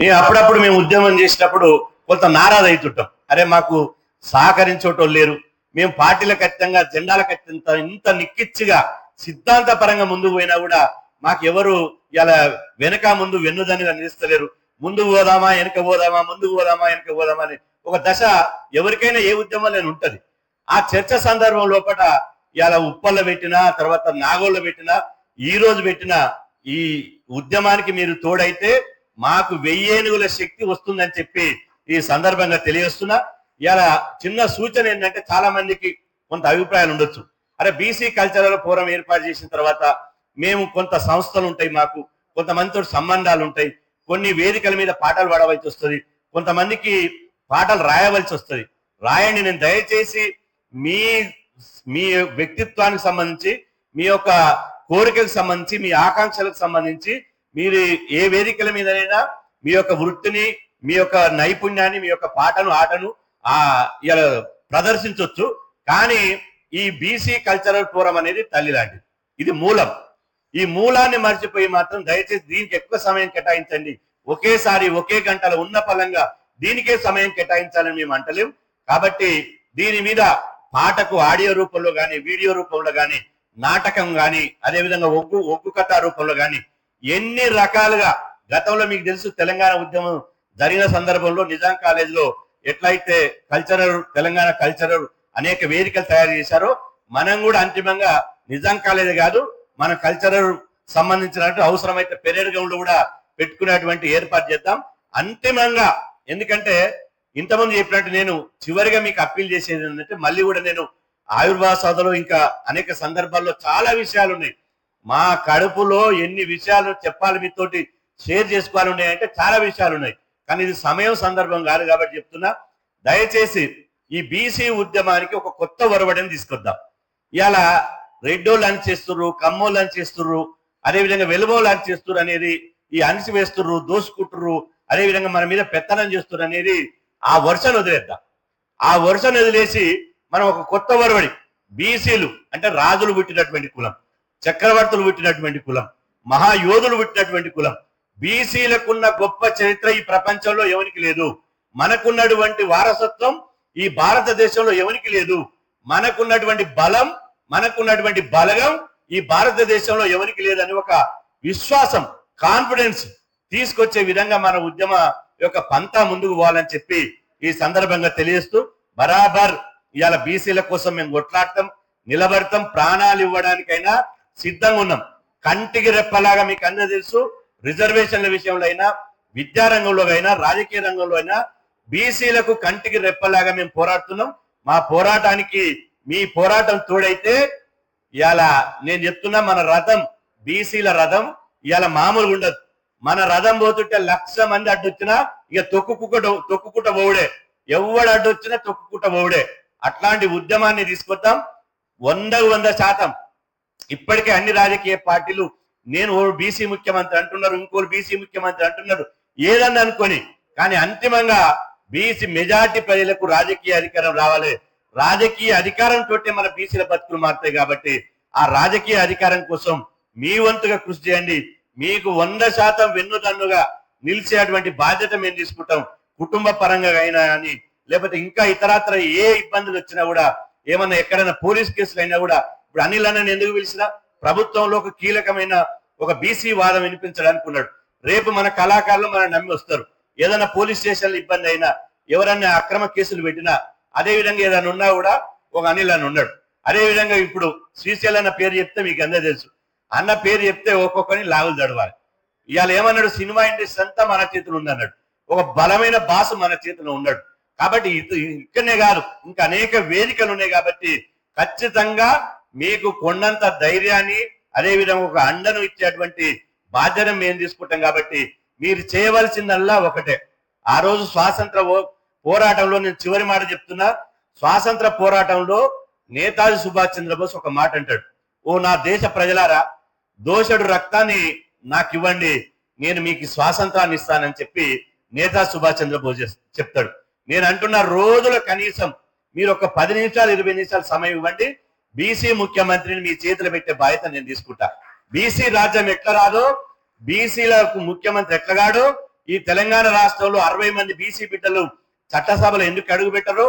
నేను అప్పుడప్పుడు మేము ఉద్యమం చేసినప్పుడు కొంత నారాదవుతుంటాం అరే మాకు సహకరించేటోళ్ళు లేరు. మేము పార్టీల ఖచ్చితంగా జెండాల ఖచ్చితంగా ఇంత నిక్కిచ్చిగా సిద్ధాంత పరంగా ముందుకు పోయినా కూడా మాకు ఎవరు ఇలా వెనక ముందు వెన్నుదన్నుగా నిలుస్తలేరు. ముందుకు పోదామా వెనక పోదామా ముందుకు పోదామా వెనక పోదామా అని ఒక దశ ఎవరికైనా ఏ ఉద్యమంలో ఉంటది. ఆ చర్చ సందర్భం లోపల ఇలా ఉప్పల్లో పెట్టినా తర్వాత నాగోళ్ళు పెట్టినా ఈ రోజు పెట్టిన ఈ ఉద్యమానికి మీరు తోడైతే మాకు వెయ్యేనుగుల శక్తి వస్తుందని చెప్పి ఈ సందర్భంగా తెలియస్తున్నా ఇలా చిన్న సూచన ఏంటంటే చాలా మందికి కొంత అభిప్రాయాలు ఉండొచ్చు. అరే బీసీ కల్చరల్ ఫోరం ఏర్పాటు చేసిన తర్వాత మేము కొంత సంస్థలు ఉంటాయి మాకు కొంతమందితో సంబంధాలు ఉంటాయి కొన్ని వేదికల మీద పాటలు పాడవలసి వస్తుంది కొంతమందికి పాటలు రాయవలసి వస్తుంది. రాయండి నేను దయచేసి మీ మీ వ్యక్తిత్వానికి సంబంధించి మీ యొక్క కోరికలకు సంబంధించి మీ ఆకాంక్షలకు సంబంధించి మీరు ఏ వేదికల మీదనైనా మీ యొక్క వృత్తిని మీ యొక్క నైపుణ్యాన్ని మీ యొక్క పాటను ఆటను ఆ ఇలా ప్రదర్శించవచ్చు కానీ ఈ బీసీ కల్చరల్ ఫోరం అనేది తల్లి లాంటిది. ఇది మూలం. ఈ మూలాన్ని మర్చిపోయి మాత్రం దయచేసి దీనికి ఎక్కువ సమయం కేటాయించండి. ఒకేసారి ఒకే గంటలో ఉన్న ఫలంగా దీనికే సమయం కేటాయించాలని మేము అంటలేం. కాబట్టి దీని మీద పాటకు ఆడియో రూపంలో కానీ వీడియో రూపంలో కానీ నాటకం కానీ అదేవిధంగా ఒగ్గు ఒగ్గు కథ రూపంలో కానీ ఎన్ని రకాలుగా గతంలో మీకు తెలుసు తెలంగాణ ఉద్యమం జరిగిన సందర్భంలో నిజాం కాలేజీలో ఎట్లయితే కల్చరల్ తెలంగాణ కల్చరల్ అనేక వేదికలు తయారు చేశారో మనం కూడా అంతిమంగా నిజాం కాలేజీ కాదు మన కల్చరల్ సంబంధించినట్టు అవసరమైతే పెరేడ్ గ్రౌండ్ కూడా పెట్టుకునేటువంటి ఏర్పాటు చేద్దాం. అంతిమంగా ఎందుకంటే ఇంతమంది చెప్పినట్టు నేను చివరిగా మీకు అప్పీల్ చేసేది ఏంటంటే మళ్ళీ కూడా నేను ఆయుర్వేద సోదలో ఇంకా అనేక సందర్భాల్లో చాలా విషయాలు ఉన్నాయి మా కడుపులో ఎన్ని విషయాలు చెప్పాలి మీతోటి షేర్ చేసుకోవాలి ఉన్నాయంటే చాలా విషయాలు ఉన్నాయి కానీ ఇది సమయం సందర్భం కాదు కాబట్టి చెప్తున్నా. దయచేసి ఈ బీసీ ఉద్యమానికి ఒక కొత్త ఒరవడిని తీసుకొద్దాం. ఇలా రెడ్డోళ్ళు అని చేస్తుర్రు కమ్మోళ్ళు అని చేస్తుర్రు అదేవిధంగా వెలుబోళ్ళు అని చేస్తుర్రు అనేది ఈ అణిసి వేస్తుర్రు దోసుకుంటుర్రు అదేవిధంగా మన మీద పెత్తనం చేస్తుర్రు అనేది ఆ వరుసను వదిలేద్దాం. ఆ వరుసను వదిలేసి మనం ఒక కొత్త ఒరవడి బీసీలు అంటే రాజులు పుట్టినటువంటి కులం. చక్రవర్తులు పుట్టినటువంటి కులం మహాయోధులు పుట్టినటువంటి కులం. బీసీలకున్న గొప్ప చరిత్ర ఈ ప్రపంచంలో ఎవరికి లేదు? మనకున్నటువంటి వారసత్వం ఈ భారతదేశంలో ఎవరికి లేదు? మనకున్నటువంటి బలం మనకున్నటువంటి బలగం ఈ భారతదేశంలో ఎవరికి లేదని ఒక విశ్వాసం కాన్ఫిడెన్స్ తీసుకొచ్చే విధంగా మన ఉద్యమ యొక్క పంతా ముందుకు పోవాలని చెప్పి ఈ సందర్భంగా తెలియస్తూ బరాబర్ ఇవాళ బీసీల కోసం మేము కొట్లాడతాం నిలబడతాం ప్రాణాలు ఇవ్వడానికైనా సిద్ధంగా ఉన్నాం. కంటికి రెప్పలాగా మీకు అందరూ తెలుసు రిజర్వేషన్ల విషయంలో అయినా విద్యారంగంలో అయినా రాజకీయ రంగంలో అయినా బీసీలకు కంటికి రెప్పలాగా మేము పోరాడుతున్నాం. మా పోరాటానికి మీ పోరాటం తోడైతే ఇవాళ నేను చెప్తున్నా మన రథం బీసీల రథం ఇవాళ మామూలుగా ఉండదు. మన రథం పోతుంటే లక్ష మంది అడ్డొచ్చినా ఇక తొక్కుకుట తొక్కుకుంట పోవుడే. ఎవడు అడ్డొచ్చినా తొక్కుకుంట పోవుడే. అట్లాంటి ఉద్యమాన్ని తీసుకొద్దాం. వందకు వంద శాతం ఇప్పటికే అన్ని రాజకీయ పార్టీలు నేను ఓ బీసీ ముఖ్యమంత్రి అంటున్నారు ఇంకోరు బీసీ ముఖ్యమంత్రి అంటున్నారు ఏదన్నా అనుకొని కానీ అంతిమంగా బీసీ మెజార్టీ ప్రజలకు రాజకీయ అధికారం రావాలి. రాజకీయ అధికారం తోటే మన బీసీల బతుకులు మారుతాయి కాబట్టి ఆ రాజకీయ అధికారం కోసం మీ వంతుగా కృషి చేయండి. మీకు వంద శాతం వెన్నుదన్నుగా నిలిచేటువంటి బాధ్యత మేము తీసుకుంటాం. కుటుంబ పరంగా అయినా కానీ లేకపోతే ఇంకా ఇతరత్ర ఏ ఇబ్బందులు వచ్చినా కూడా ఏమన్నా ఎక్కడైనా పోలీస్ కేసులు అయినా కూడా ఇప్పుడు అనిల్ అన్నని ఎందుకు పిలిచినా ప్రభుత్వంలో ఒక కీలకమైన ఒక బీసీ వాదం వినిపించడానికి ఉన్నాడు. రేపు మన కళాకారులు మనం నమ్మి వస్తారు. ఏదైనా పోలీస్ స్టేషన్లు ఇబ్బంది అయినా ఎవరన్నా అక్రమ కేసులు పెట్టినా అదే విధంగా ఏదైనా ఉన్నా కూడా ఒక అనిల్ అని ఉన్నాడు. అదే విధంగా ఇప్పుడు శ్రీశైలం అన్న పేరు చెప్తే మీకు అందరూ తెలుసు. అన్న పేరు చెప్తే ఒక్కొక్కరిని లాగులు దడవాలి ఇవాళ ఏమన్నాడు? సినిమా ఇండస్ట్రీ అంతా మన చేతిలో ఉందన్నాడు ఒక బలమైన బాసు మన చేతిలో ఉన్నాడు. కాబట్టి ఇక్కడనే కాదు ఇంకా అనేక వేదికలు ఉన్నాయి కాబట్టి ఖచ్చితంగా మీకు కొండంత ధైర్యాన్ని అదే విధంగా ఒక అండను ఇచ్చేటువంటి బాధ్యత మేము తీసుకుంటాం కాబట్టి మీరు చేయవలసిందల్లా ఒకటే. ఆ రోజు స్వాతంత్ర పోరాటంలో నేను చివరి మాట చెప్తున్నా. స్వాతంత్ర పోరాటంలో నేతాజీ సుభాష్ చంద్రబోస్ ఒక మాట అంటాడు. ఓ నా దేశ ప్రజలారా దోషడు రక్తాన్ని నాకు ఇవ్వండి నేను మీకు స్వాతంత్రాన్ని ఇస్తానని చెప్పి నేతాజీ సుభాష్ చంద్రబోస్ చెప్తాడు. నేను అంటున్న రోజుల కనీసం మీరు ఒక పది నిమిషాలు ఇరవై నిమిషాలు సమయం ఇవ్వండి. బీసీ ముఖ్యమంత్రిని మీ చేతిలో పెట్టే బాధ్యత నేను తీసుకుంటా. బీసీ రాజ్యం ఎట్లా రాదో బీసీలకు ముఖ్యమంత్రి ఎట్లా కాడో ఈ తెలంగాణ రాష్ట్రంలో అరవై మంది బీసీ బిడ్డలు చట్టసభలో ఎందుకు అడుగు పెట్టరు?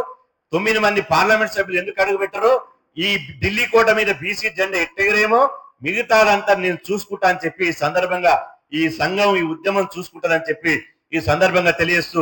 తొమ్మిది మంది పార్లమెంట్ సభ్యులు ఎందుకు అడుగు పెట్టరు? ఈ ఢిల్లీ కోట మీద బీసీ జెండా ఎట్టగిరేమో? మిగతాదంతా నేను చూసుకుంటా అని చెప్పి ఈ సందర్భంగా ఈ సంఘం ఈ ఉద్యమం చూసుకుంటుందని చెప్పి ఈ సందర్భంగా తెలియజేస్తూ